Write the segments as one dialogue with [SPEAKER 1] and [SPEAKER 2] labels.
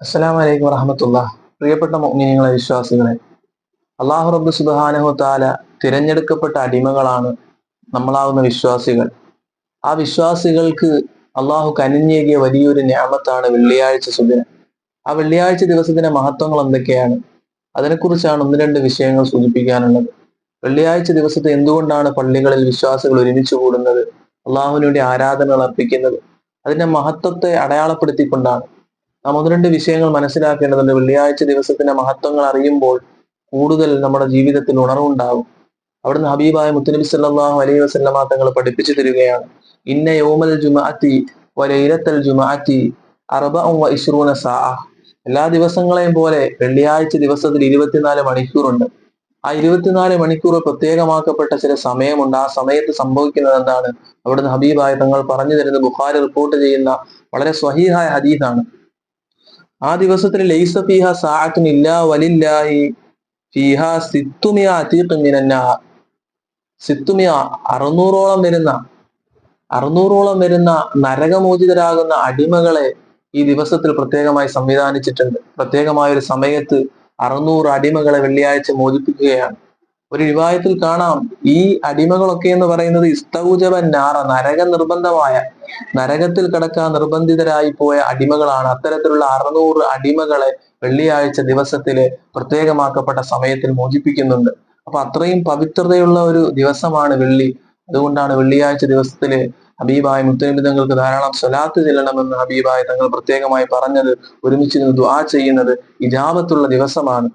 [SPEAKER 1] അസ്സലാം വലൈക്കും വറഹമത്തുള്ള. പ്രിയപ്പെട്ട മോമിനിയങ്ങളെ വിശ്വാസികളെ അള്ളാഹു റബ്ബ് സുബാനഹു താല തിരഞ്ഞെടുക്കപ്പെട്ട അടിമകളാണ് നമ്മളാവുന്ന വിശ്വാസികൾ. ആ വിശ്വാസികൾക്ക് അള്ളാഹു കനിഞ്ഞേകിയ വലിയൊരു ഞാമത്താണ് വെള്ളിയാഴ്ച സുദിനം. ആ വെള്ളിയാഴ്ച ദിവസത്തിന്റെ മഹത്വങ്ങൾ എന്തൊക്കെയാണ്? അതിനെക്കുറിച്ചാണ് ഒന്ന് രണ്ട് വിഷയങ്ങൾ സൂചിപ്പിക്കാനുള്ളത്. വെള്ളിയാഴ്ച ദിവസത്തെ എന്തുകൊണ്ടാണ് പള്ളികളിൽ വിശ്വാസികൾ ഒരുമിച്ച് കൂടുന്നത്? അള്ളാഹുവിനുവേണ്ടി ആരാധനകൾ അർപ്പിക്കുന്നത്? അതിന്റെ മഹത്വത്തെ അടയാളപ്പെടുത്തിക്കൊണ്ടാണ് നാം ഒന്ന് രണ്ട് വിഷയങ്ങൾ മനസ്സിലാക്കേണ്ടതുണ്ട്. വെള്ളിയാഴ്ച ദിവസത്തിന്റെ മഹത്വങ്ങൾ അറിയുമ്പോൾ കൂടുതൽ നമ്മുടെ ജീവിതത്തിൽ ഉണർവുണ്ടാകും. അവിടുന്ന് ഹബീബായ മുത്തനബി സല്ലല്ലാഹു അലൈഹി വസ്ലമ തങ്ങൾ പഠിപ്പിച്ചു തരികയാണ്. ഇന്ന യോമൽ ജുമാഅത്തി വലൈലത്തൽ ജുമാഅത്തി അറബ ഇഷ്റൂന സാ എല്ലാ ദിവസങ്ങളെയും പോലെ വെള്ളിയാഴ്ച ദിവസത്തിൽ ഇരുപത്തിനാല് മണിക്കൂറുണ്ട്. ആ ഇരുപത്തിനാല് മണിക്കൂർ പ്രത്യേകമാക്കപ്പെട്ട ചില സമയമുണ്ട്. ആ സമയത്ത് സംഭവിക്കുന്നത് എന്താണ്? അവിടുന്ന് ഹബീബായ തങ്ങൾ പറഞ്ഞു തരുന്ന ബുഖാരി റിപ്പോർട്ട് ചെയ്യുന്ന വളരെ സ്വഹീഹായ ഹദീസാണ്. ആ ദിവസത്തിൽ ലൈസ ഫീഹ സാഅത്തുനില്ല വലില്ലാഹി ഫീഹ സിത്തുമിയ അതീഖ് മിനന്നാ സിത്തുമിയ അറുന്നൂറോളം വരുന്ന അറുന്നൂറോളം വരുന്ന നരകമോചിതരാകുന്ന അടിമകളെ ഈ ദിവസത്തിൽ പ്രത്യേകമായി സംവിധാനിച്ചിട്ടുണ്ട്. പ്രത്യേകമായ ഒരു സമയത്ത് അറുന്നൂറ് അടിമകളെ വെള്ളിയാഴ്ച മോചിപ്പിക്കുകയാണ്. ഒരു വിവാഹത്തിൽ കാണാം. ഈ അടിമകളൊക്കെ എന്ന് പറയുന്നത് ഇസ്തൗജബൻ നാറ നരക നിർബന്ധമായ നരകത്തിൽ കിടക്കാൻ നിർബന്ധിതരായി പോയ അടിമകളാണ്. അത്തരത്തിലുള്ള അറുന്നൂറ് അടിമകളെ വെള്ളിയാഴ്ച ദിവസത്തിൽ പ്രത്യേകമാക്കപ്പെട്ട സമയത്തിൽ മോചിപ്പിക്കുന്നുണ്ട്. അപ്പൊ അത്രയും പവിത്രതയുള്ള ഒരു ദിവസമാണ് വെള്ളി. അതുകൊണ്ടാണ് വെള്ളിയാഴ്ച ദിവസത്തിൽ ഹബീബായ മുത്തനബി തങ്ങൾക്ക് ധാരാളം സ്വലാത്ത് ചെല്ലണമെന്ന് ഹബീബായ തങ്ങൾ പ്രത്യേകമായി പറഞ്ഞത് ഒരുമിച്ചിരുന്ന് ദുആ ചെയ്യുന്നത് ഇജാബത്തുള്ള ദിവസമാണ്.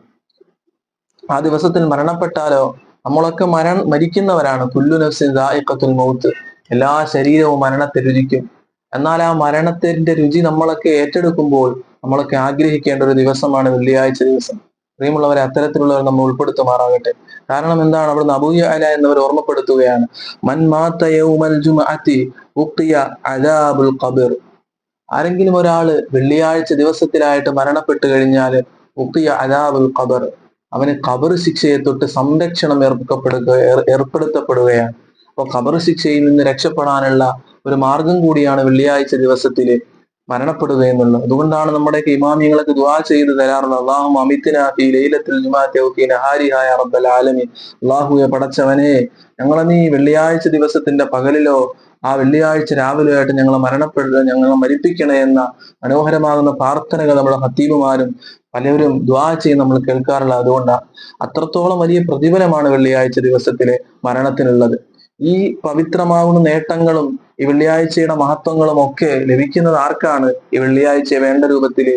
[SPEAKER 1] ആ ദിവസത്തിൽ മരണപ്പെട്ടാലോ? നമ്മളൊക്കെ മരണ മരിക്കുന്നവരാണ്. കുല്ലു നഫ്സിൻ ദായിഖത്തുൽ മൗത്ത്. എല്ലാ ശരീരവും മരണത്തെ രുചിക്കും. എന്നാൽ ആ മരണത്തിന്റെ രുചി നമ്മളൊക്കെ ഏറ്റെടുക്കുമ്പോൾ നമ്മളൊക്കെ ആഗ്രഹിക്കേണ്ട ഒരു ദിവസമാണ് വെള്ളിയാഴ്ച ദിവസം. പ്രിയമുള്ളവരെ അത്തരത്തിലുള്ളവർ നമ്മൾ ഉൾപ്പെടുത്തുമാറാകട്ടെ. കാരണം എന്താണ്? അവിടെ നബൂയ അല എന്നവർ ഓർമ്മപ്പെടുത്തുകയാണ്. ആരെങ്കിലും ഒരാൾ വെള്ളിയാഴ്ച ദിവസത്തിലായിട്ട് മരണപ്പെട്ടു കഴിഞ്ഞാൽ ഉക്കിയ അദാബുൽ ഖബർ. അവന് കബർ ശിക്ഷയെ തൊട്ട് സംരക്ഷണം ഏർപ്പെടുക ഏർ- ഏർപ്പെടുത്തപ്പെടുകയാണ്. അപ്പോൾ കബർ ശിക്ഷയിൽ നിന്ന് രക്ഷപ്പെടാനുള്ള ഒരു മാർഗം കൂടിയാണ് വെള്ളിയാഴ്ച ദിവസത്തിൽ മരണപ്പെടുക എന്നുള്ളത്. അതുകൊണ്ടാണ് നമ്മുടെ ഇമാമിയങ്ങളൊക്കെ ദുവാ ചെയ്ത് തരാറുള്ളത്. അള്ളാഹു അമിത്തിന ഫീ ഹാരിഹായ റബ്ബൽ ആലമീൻ. അള്ളാഹുയെ പടച്ചവനെ ഞങ്ങളെ നീ വെള്ളിയാഴ്ച ദിവസത്തിന്റെ പകലിലോ ആ വെള്ളിയാഴ്ച രാവിലെയായിട്ട് ഞങ്ങളെ മരണപ്പെടുക ഞങ്ങളെ മരിപ്പിക്കണേ എന്ന മനോഹരമാകുന്ന പ്രാർത്ഥനകൾ നമ്മുടെ ഹത്തീബുമാരും പലരും ദ്വാ ചെയ്ത് നമ്മൾ കേൾക്കാറുള്ളത്. അതുകൊണ്ടാണ് അത്രത്തോളം വലിയ പ്രതിഫലമാണ് വെള്ളിയാഴ്ച ദിവസത്തിലെ മരണത്തിനുള്ളത്. ഈ പവിത്രമാകുന്ന നേട്ടങ്ങളും ഈ വെള്ളിയാഴ്ചയുടെ മഹത്വങ്ങളും ഒക്കെ ലഭിക്കുന്നത് ആർക്കാണ്? ഈ വെള്ളിയാഴ്ചയെ വേണ്ട രൂപത്തിൽ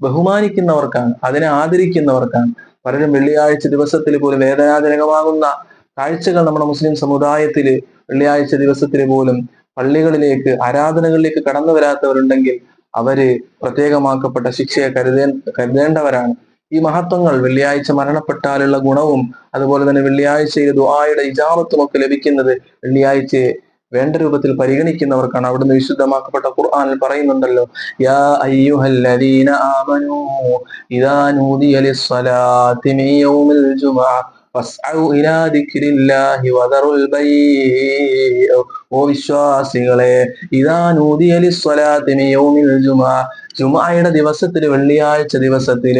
[SPEAKER 1] ബഹുമാനിക്കുന്നവർക്കാണ് അതിനെ ആദരിക്കുന്നവർക്കാണ്. പലരും വെള്ളിയാഴ്ച ദിവസത്തിൽ പോലും വേദനാജനകമാകുന്ന കാഴ്ചകൾ നമ്മുടെ മുസ്ലിം സമുദായത്തിൽ വെള്ളിയാഴ്ച ദിവസത്തിൽ പോലും പള്ളികളിലേക്ക് ആരാധനകളിലേക്ക് കടന്നു വരാത്തവരുണ്ടെങ്കിൽ അവർ പ്രത്യേകമാക്കപ്പെട്ട ശിക്ഷയെ കരുതേ കരുതേണ്ടവരാണ്. ഈ മഹത്വങ്ങൾ വെള്ളിയാഴ്ച മരണപ്പെട്ടാലുള്ള ഗുണവും അതുപോലെ തന്നെ വെള്ളിയാഴ്ചയിലെ ദുആയുടെ ഇജാമത്തും ഒക്കെ ലഭിക്കുന്നത് വെള്ളിയാഴ്ചയെ വേണ്ട രൂപത്തിൽ പരിഗണിക്കുന്നവർക്കാണ്. അവിടുന്ന് വിശുദ്ധമാക്കപ്പെട്ട ഖുർആനിൽ പറയുന്നുണ്ടല്ലോ യാ അയ്യുഹല്ലദീന ആമനൂ ഇദാ നൂദിയ ലിസ്സലാത്തി യൗമിൽ ഇലാ വദറുൽ ഓ വിശ്വാസികളെ ഇദാ നൂദിയ യൗമിൽ ജുമാ ജുമുഅയുടെ ദിവസത്തിൽ വെള്ളിയാഴ്ച ദിവസത്തിൽ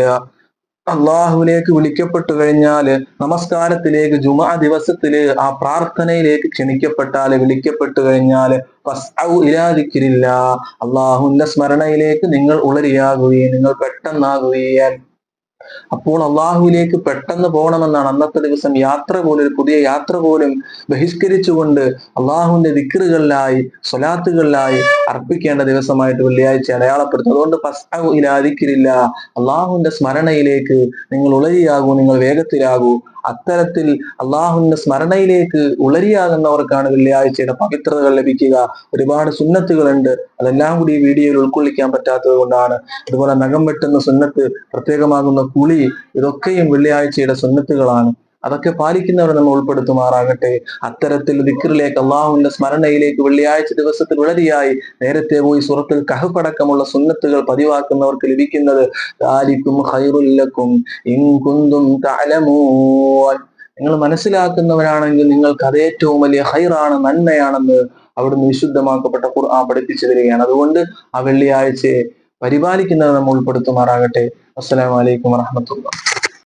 [SPEAKER 1] അള്ളാഹുവിലേക്ക് വിളിക്കപ്പെട്ടു കഴിഞ്ഞാൽ നമസ്കാരത്തിലേക്ക് ജുമാ ദിവസത്തിൽ ആ പ്രാർത്ഥനയിലേക്ക് ക്ഷണിക്കപ്പെട്ടാൽ വിളിക്കപ്പെട്ടു കഴിഞ്ഞാൽ ഫസ്ഔ ഇലാ ദിക്രില്ല അള്ളാഹുവിന്റെ സ്മരണയിലേക്ക് നിങ്ങൾ ഉളരിയാകുകയും നിങ്ങൾ പെട്ടെന്നാകുകയും അപ്പോൾ അള്ളാഹുവിലേക്ക് പെട്ടെന്ന് പോകണമെന്നാണ് അന്നത്തെ ദിവസം യാത്ര പോലും ഒരു പുതിയ യാത്ര പോലും ബഹിഷ്കരിച്ചുകൊണ്ട് അള്ളാഹുവിന്റെ ദിക്കറുകളിലായി സ്വലാത്തുകളിലായി അർപ്പിക്കേണ്ട ദിവസമായിട്ട് വെള്ളിയാഴ്ച അടയാളപ്പെടുത്തും. അതുകൊണ്ട് ഇലാ അള്ളാഹുവിന്റെ സ്മരണയിലേക്ക് നിങ്ങൾ ഉളരിയാകൂ നിങ്ങൾ വേഗത്തിലാകൂ. അത്തരത്തിൽ അള്ളാഹുവിന്റെ സ്മരണയിലേക്ക് ഉളരിയാകുന്നവർക്കാണ് വെള്ളിയാഴ്ചയുടെ പവിത്രതകൾ ലഭിക്കുക. ഒരുപാട് സുന്നത്തുകളുണ്ട്. അതെല്ലാം കൂടി ഈ വീഡിയോയിൽ ഉൾക്കൊള്ളിക്കാൻ പറ്റാത്തത് കൊണ്ടാണ്. അതുപോലെ നഖം വെട്ടുന്ന സുന്നത്ത് പ്രത്യേകമാകുന്ന കുളി ഇതൊക്കെയും വെള്ളിയാഴ്ചയുടെ സുന്നത്തുകളാണ്. അതൊക്കെ പാലിക്കുന്നവരെ നമ്മൾ ഉൾപ്പെടുത്തുമാറാകട്ടെ. അത്തരത്തിൽ ദിക്കറിലേക്ക് അള്ളാഹുവിന്റെ സ്മരണയിലേക്ക് വെള്ളിയാഴ്ച ദിവസത്തിൽ വളരെയായി നേരത്തെ പോയി സുറത്തിൽ കഹപ്പടക്കമുള്ള സുന്നത്തുകൾ പതിവാക്കുന്നവർക്ക് ലഭിക്കുന്നത് നിങ്ങൾ മനസ്സിലാക്കുന്നവരാണെങ്കിൽ നിങ്ങൾക്ക് അത് ഏറ്റവും വലിയ ഹൈറാണ് നന്മയാണെന്ന് അവിടുന്ന് വിശുദ്ധമാക്കപ്പെട്ട ഖുർആൻ പഠിപ്പിച്ചു തരികയാണ്. അതുകൊണ്ട് ആ വെള്ളിയാഴ്ചയെ പരിപാലിക്കുന്നത് നമ്മൾ ഉൾപ്പെടുത്തുമാറാകട്ടെ. അസ്സലാമു അലൈക്കും വറഹമത്തുള്ള